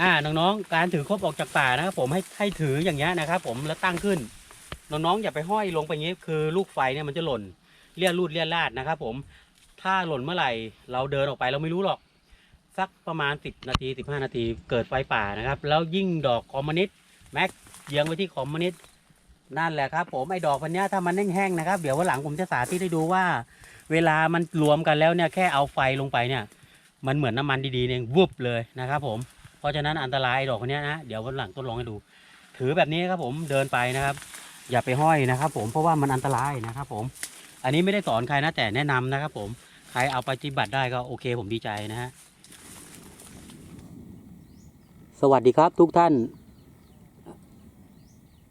อ่าน้องๆการถือครบออกจากป่านะครับผมให้ให้ถืออย่างเงี้ยนะครับผมแล้วตั้งขึ้น น้องๆอย่าไปห้อยลงไปงี้คือลูกไฟเนี่ยมันจะหล่นเลี่ยรูดเลี่ยลาดนะครับผมถ้าหล่นเมื่อไหร่ เราเดินออกไปเราไม่รู้หรอก สักประมาณ 10 นาที 15 นาทีเกิดไฟป่านะครับ แล้วยิ่งดอกคอมมิวนิสต์แม็กเยียงไว้ที่คอมมิวนิสต์นั่นแหละครับ ผมไอ้ดอกพันเนี้ยถ้ามันแห้งๆนะครับ เดี๋ยววันหลังผมจะสาธิตให้ดูว่า เวลามันรวมกันแล้วเนี่ยแค่เอาไฟลงไปเนี่ย มันเหมือนน้ำมันดีๆเนี่ยวุบเลยนะครับผม เพราะฉะนั้นอันตรายดอกคนนี้นะเดี๋ยววันหลังทดลองให้ดู ถือแบบนี้ครับผมเดินไปนะครับ อย่าไปห้อยนะครับ ผมเพราะว่ามันอันตรายนะครับ ผม อันนี้ไม่ได้สอนใครนะแต่แนะนำนะครับ ผมใครเอาไปปฏิบัติได้ก็โอเค ผมดีใจนะฮะสวัสดีครับทุกท่าน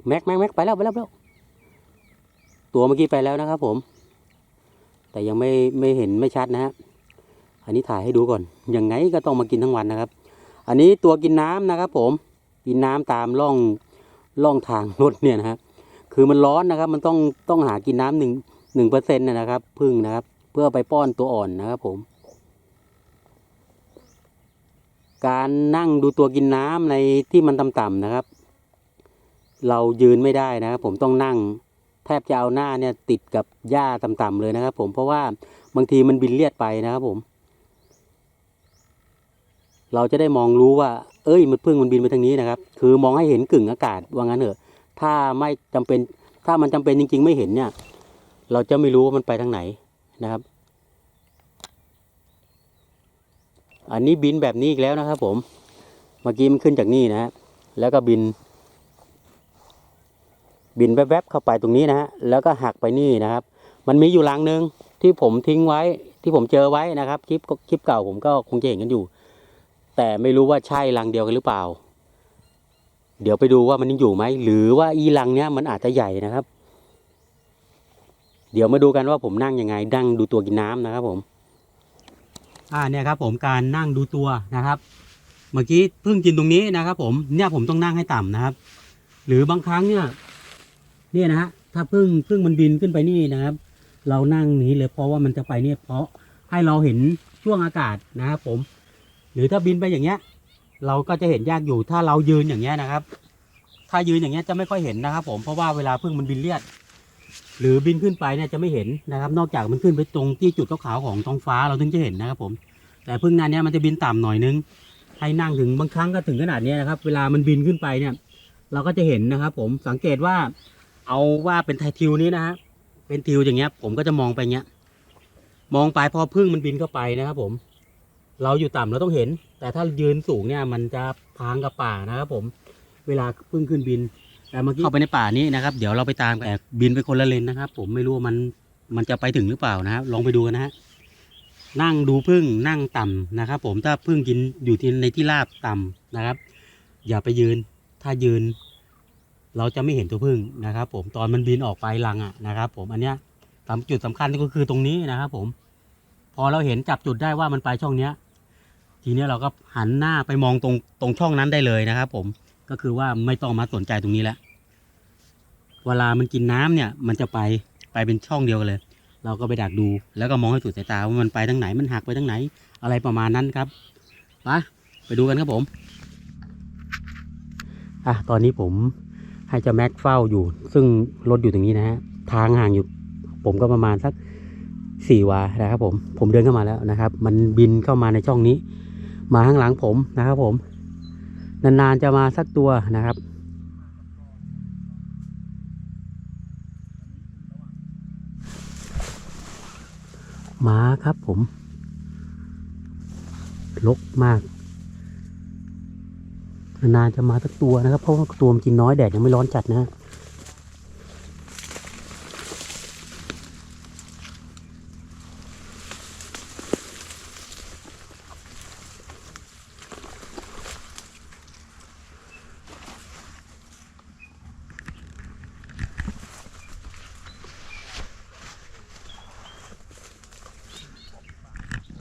แม็กแม็กแม็กไปแล้วไปแล้วไปแล้วตัวเมื่อกี้ไปแล้วนะครับ ผม แต่ยังไม่ไม่เห็นไม่ชัดนะฮะอันนี้ถ่ายให้ดูก่อนยังไงก็ต้องมากินทั้งวันนะครับ อันนี้ตัวกินน้ำนะครับ ผมกินน้ำตามร่องร่องทางรถเนี่ยนะฮะคือมันร้อนนะครับ มันต้องต้องหากินน้ำหนึ่งหนึ่งเปอร์เซ็นต์นะครับพึ่งนะครับ เพื่อไปป้อนตัวอ่อนนะครับผม การนั่งดูตัวกินน้ำในที่มันต่ำๆนะครับ เรายืนไม่ได้นะครับ ผมต้องนั่งแทบจะเอาหน้าเนี่ยติดกับหญ้าต่ำๆเลยนะครับ ผมเพราะว่าบางทีมันบินเลียดไปนะครับผม เราจะได้มองรู้ว่า เอ้ยมันพึ่งมันบินไปทางนี้นะครับ คือมองให้เห็นกึ่งอากาศว่างั้นเถอะ ถ้าไม่จำเป็นถ้ามันจำเป็นจริง ๆ ไม่เห็นเนี่ย เราจะไม่รู้ว่ามันไปทางไหนนะครับ อันนี้บินแบบนี้อีกแล้วนะครับ ผม เมื่อกี้มันขึ้นจากนี่นะฮะแล้วก็บิน บินแวบๆเข้าไปตรงนี้นะฮะแล้วก็หักไปนี่นะครับ มันมีอยู่ลังหนึ่งที่ผมทิ้งไว้ที่ผมเจอไว้นะครับคลิปคลิปเก่าผมก็คงจะเห็นกันอยู่ แต่ไม่รู้ว่าใช่รังเดียวกันหรือเปล่า เดี๋ยวไปดูว่ามันยังอยู่ไหม หรือว่าอีรังเนี้ยมันอาจจะใหญ่นะครับ เดี๋ยวมาดูกันว่าผมนั่งยังไง นั่งดูตัวกินน้ำนะครับผม อ่าเนี่ยครับ ผมการนั่งดูตัวนะครับ เมื่อกี้เพิ่งกินตรงนี้นะครับ ผมเนี่ยผมต้องนั่งให้ต่ำนะครับ หรือบางครั้งเนี่ยเนี่ยนะฮะถ้าพึ่งพึ่งมันบินขึ้นไปนี่นะครับ เรานั่งนี้เลยเพราะว่ามันจะไปเนี่ยเพราะให้เราเห็นช่วงอากาศนะครับผม หรือถ้าบินไปอย่างเงี้ย เราก็จะเห็นยากอยู่ถ้าเรายืนอย่างเงี้ยนะครับ ถ้ายืนอย่างเงี้ยจะไม่ค่อยเห็นนะครับ ผมเพราะว่าเวลาพึ่งมันบินเลียด หรือบินขึ้นไปเนี่ยจะไม่เห็นนะครับ นอกจากมันขึ้นไปตรงที่จุดขาวๆของท้องฟ้าเราถึงจะเห็นนะครับผม แต่พึ่งนั้นเนี่ยมันจะบินต่ำหน่อยนึงให้นั่งถึงบางครั้งก็ถึงขนาดเนี้ยนะครับ เวลามันบินขึ้นไปเนี่ย เราก็จะเห็นนะครับ ผมสังเกตว่า เอาว่าเป็นไททิวนี้นะฮะเป็นทิวอย่างเงี้ย ผมก็จะมองไปเงี้ย มองไปพอพึ่งมันบินเข้าไปนะครับ ผม เราอยู่ต่ำเราต้องเห็น แต่ถ้ายืนสูงเนี่ยมันจะพางกับป่านะครับผมเวลาพึ่งขึ้นบินแต่เมื่อกี้เข้าไปในป่านี้นะครับ เดี๋ยวเราไปตามแต่บินไปคนละเลนนะครับ ผมไม่รู้ว่ามันมันจะไปถึงหรือเปล่านะครับลองไปดูกันนะฮะนั่งดูพึ่งนั่งต่ำนะครับ ผมถ้าพึ่งกินอยู่ที่ในที่ราบต่ำนะครับ อย่าไปยืน ถ้ายืน เราจะไม่เห็นตัวพึ่งนะครับ ผมตอนมันบินออกไปรังอะนะครับ ผมอันเนี้ยจุดสำคัญก็คือตรงนี้นะครับ ผม พอเราเห็นจับจุดได้ว่ามันไปช่องเนี้ย ทีนี้เราก็หันหน้าไปมองตรงตรงช่องนั้นได้เลยนะครับผมก็คือว่าไม่ต้องมาสนใจตรงนี้แล้วเวลามันกินน้ำเนี่ย มันจะไปไปเป็นช่องเดียวเลย เราก็ไปดักดูแล้วก็มองให้สุดสายตาว่ามันไปทางไหนมันหักไปทางไหน อะไรประมาณนั้นครับไปไปดูกันครับผมอะตอนนี้ผมให้เจ้าแม็กเฝ้าอยู่ ซึ่งรถอยู่ตรงนี้นะฮะทางห่างอยู่ ผมก็ประมาณสักสี่วานะครับผมผมเดินเข้ามาแล้วนะครับ มันบินเข้ามาในช่องนี้ มาข้างหลังผมนะครับผม นานๆจะมาสักตัวนะครับ มาครับผมลกมาก นานๆจะมาสักตัวนะครับ เพราะว่าตัวมันกินน้อยแดดยังไม่ร้อนจัดนะ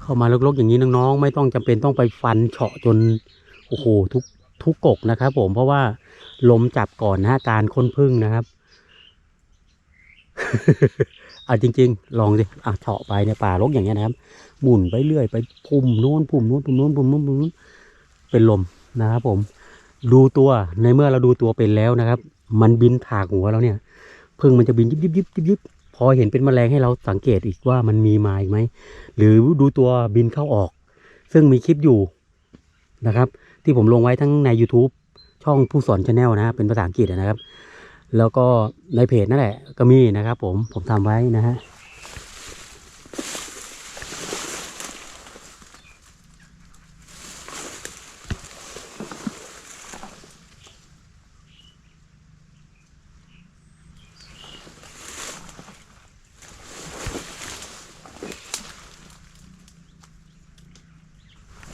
เข้ามาลกๆอย่างนี้น้องๆ ไม่ต้องจำเป็นต้องไปฟันเฉาะจนโอ้โหทุกทุกกกนะครับ ผมเพราะว่าลมจับก่อนนะการค้นพึ่งนะครับอะจริง ๆ ลองดิอะเฉาะไปในป่ารกอย่างเงี้ยนะครับหมุนไปเรื่อยไปพุ่มโน้นพุ่มโน้นพุ่มโน้นพุ่มโน้นพุ่มโน้นเป็นลมนะครับผม ดูตัวในเมื่อเราดูตัวเป็นแล้วนะครับ มันบินถากหัวเราเนี่ยพึ่งมันจะบินยิบยิบยิบยิบยิบ พอเห็นเป็นแมลงให้เราสังเกตอีกว่ามันมีมาอีกไหม หรือดูตัวบินเข้าออก ซึ่งมีคลิปอยู่นะครับ ที่ผมลงไว้ทั้งใน YouTube ช่องผู้สอนชาแนลนะเป็นภาษาอังกฤษนะครับ แล้วก็ในเพจนั่นแหละก็มีนะครับ ผมผมทำไว้นะฮะ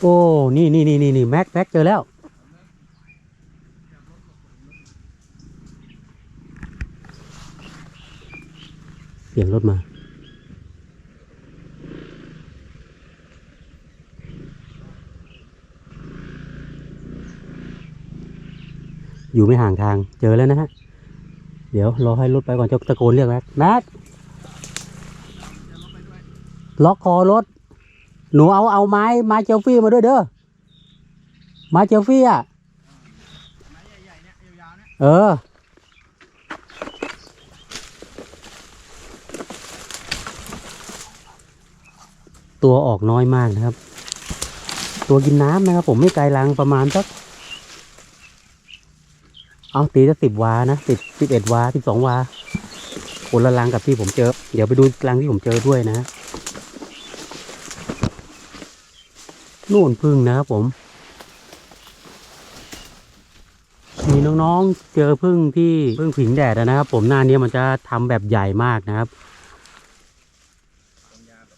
โอ้ นี่นี่นี่นี่นี่แม็กแม็กเจอแล้วเสียงรถมา อยู่ไม่ห่างทาง เจอแล้วนะฮะ เดี๋ยวรอให้รถไปก่อนจะตะโกนเรียกแม็กแม็กล็อกคอรถ หนูเอาเอาไม้ไม้เจลฟี่มาด้วยเด้อไม้เจลฟี่อะเออตัวออกน้อยมากนะครับ ตัวกินน้ำนะครับ ผมไม่ไกลลังประมาณสัก เอาตีสักสิบวานะสิบสิบเอ็ดวาสิบสองวาคนละลังกับที่ผมเจอ เดี๋ยวไปดูลังที่ผมเจอด้วยนะ นู่นพึ่งนะครับผม มีน้องๆเจอพึ่งที่พึ่งผิงแดดนะครับ ผมหน้านี้มันจะทำแบบใหญ่มากนะครับ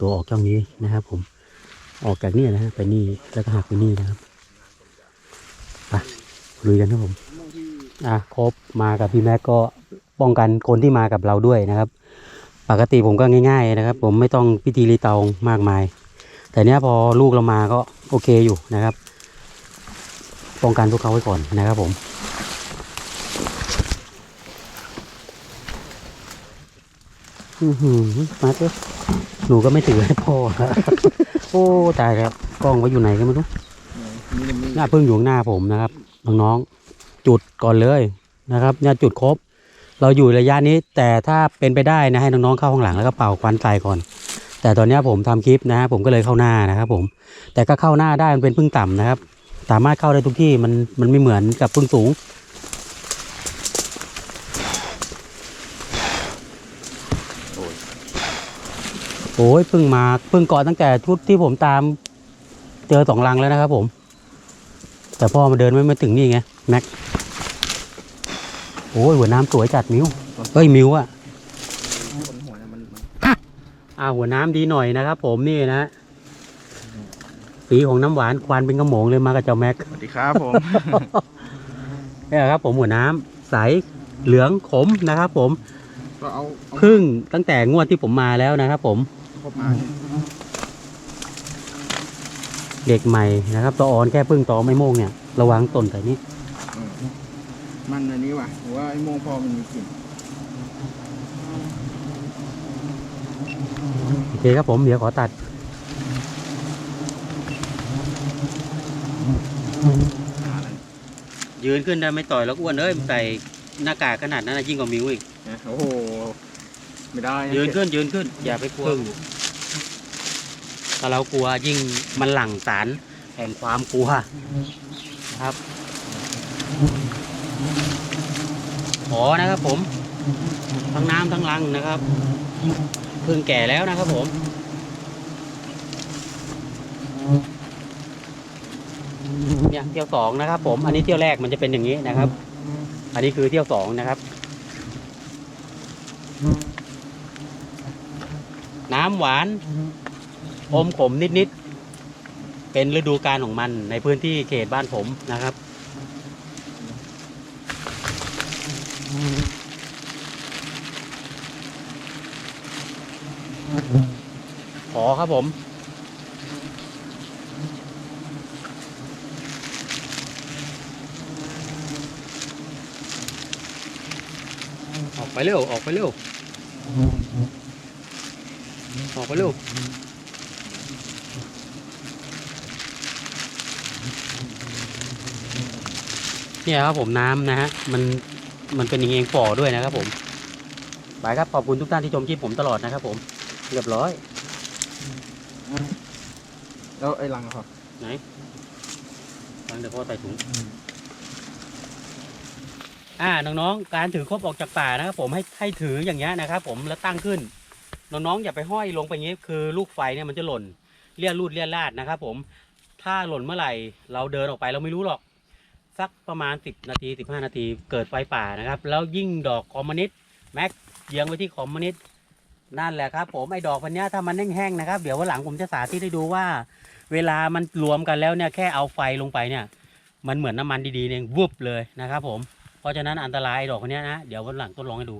ตัวออกช่องนี้นะครับ ผม ออกจากนี่นะไปนี่แล้วก็หักไปนี่นะครับไปลุยกันครับผม อะครบมากับพี่แม็กก็ป้องกันคนที่มากับเราด้วยนะครับ ปกติผมก็ง่าย ๆ นะครับ ผมไม่ต้องพิธีรีตองมากมาย แต่เนี้ยพอลูกเรามาก็ โอเคอยู่นะครับป้องกันพวกเขาไว้ก่อนนะครับผมมาเถอะหนูก็ไม่ถือให้พ่อโอ้ตายแล้วกล้องไว้อยู่ไหนก็ไม่รู้หน้าพึ่งอยู่ข้างหน้าผมนะครับน้องๆจุดก่อนเลยนะครับเนี่ยจุดครบ เราอยู่ระยะนี้ แต่ถ้าเป็นไปได้นะให้น้องๆเข้าข้างหลังแล้วก็เป่าควันใส่ก่อน แต่ตอนนี้ผมทำคลิปนะผมก็เลยเข้าหน้านะครับผมแต่ก็เข้าหน้าได้มันเป็นพึ่งต่ำนะครับ สามารถเข้าได้ทุกที่มันมันไม่เหมือนกับพึ่งสูง โอ้ยพิ่งมาพิ่งเกาะตั้งแต่ชุดที่ผมตามเจอสองลังแล้วนะครับผม แต่พ่อมาเดินไม่มาถึงนี่ไงแม็กโอ้ยหัวน้ำสวยจัดมิวเอ้ยมิวอะ บนหัวเนี่ยมันมัน อ่าหัวน้ำดีหน่อยนะครับ ผมนี่นะ สีของน้ำหวานควันเป็นกระโหมงเลยมากับเจ้าแม็กสวัสดีครับผมนี่แหละครับ ผมหัวน้ำใสเหลืองขมนะครับ ผมก็เอาเอาพึ่งตั้งแต่งวดที่ผมมาแล้วนะครับ ผมครบมาเนี่ยเด็กใหม่นะครับตออ่อนแค่พึ่งตอไม่โม่งเนี่ย ระวังต้นแต่นี้เออมันอันนี้ว่ะหรือว่าไอ้โมงพอมันมีกลิ่น โอ เคครับผมเดี๋ยวขอตัดหาอะไรยืนขึ้นได้ไม่ต่อยแล้วอ้วนเอ้ยใส่หน้ากากขนาดนั้นนะยิ่งกว่ามิวอีกเนี่ยโอ้โห ไม่ได้ะยืนขึ้นยืนขึ้น อย่าไปกลัวถ้าเรากลัวยิ่งมันหลั่งสารแห่งความกลัวครับขอนะครับผม ทั้งน้ำทั้งรังนะครับเพิ่งแก่แล้วนะครับผม เนี่ยเที่ยวสองนะครับ ผม อันนี้เที่ยวแรกมันจะเป็นอย่างนี้นะครับ อันนี้คือเที่ยวสองนะครับ น้ำหวาน อมขมนิดๆ เป็นฤดูกาลของมันในพื้นที่เขตบ้านผมนะครับ ขอครับผมออกไปเร็วออกไปเร็วออกไปเร็วเนี่ยครับผมน้ำนะฮะมันมันเป็นอย่างเองฝ่อด้วยนะครับผมไปครับขอบคุณทุกท่านที่ชมคลิปผมตลอดนะครับผมเรียบร้อย แล้วไอ้ลังอะครับไหนฟังเดี๋ยวพ่อใส่ถุง อ่า น้องๆ การถือครบออกจากป่านะครับผมให้ให้ถืออย่างเงี้ยนะครับผมแล้วตั้งขึ้น น้องๆ อย่าไปห้อยลงไปอย่างงี้ คือลูกไฟเนี่ยมันจะหล่นเลี่ยรูดเลี่ยลาดนะครับผม ถ้าหล่นเมื่อไหร่ เราเดินออกไปเราไม่รู้หรอก สักประมาณ 10 นาที 15 นาทีเกิดไฟป่านะครับ แล้วยิ่งดอกคอมมิวนิสต์แม็กเยียงไปที่คอมมิวนิสต์นั่นแหละครับผมไอ้ดอกพันเนี้ยถ้ามันแห้งๆนะครับ เดี๋ยววันหลังผมจะสาธิตให้ดูว่า เวลามันรวมกันแล้วเนี่ยแค่เอาไฟลงไปเนี่ย มันเหมือนน้ำมันดีๆเองวุบเลยนะครับผมเพราะฉะนั้นอันตรายดอกคนนี้นะเดี๋ยววันหลังต้นลองให้ดู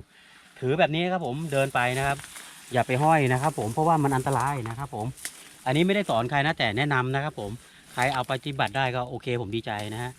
ถือแบบนี้ครับผมเดินไปนะครับ อย่าไปห้อยนะครับ ผมเพราะว่ามันอันตรายนะครับ ผม อันนี้ไม่ได้สอนใครนะแต่แนะนำนะครับ ผมใครเอาไปปฏิบัติได้ก็โอเค ผมดีใจนะฮะ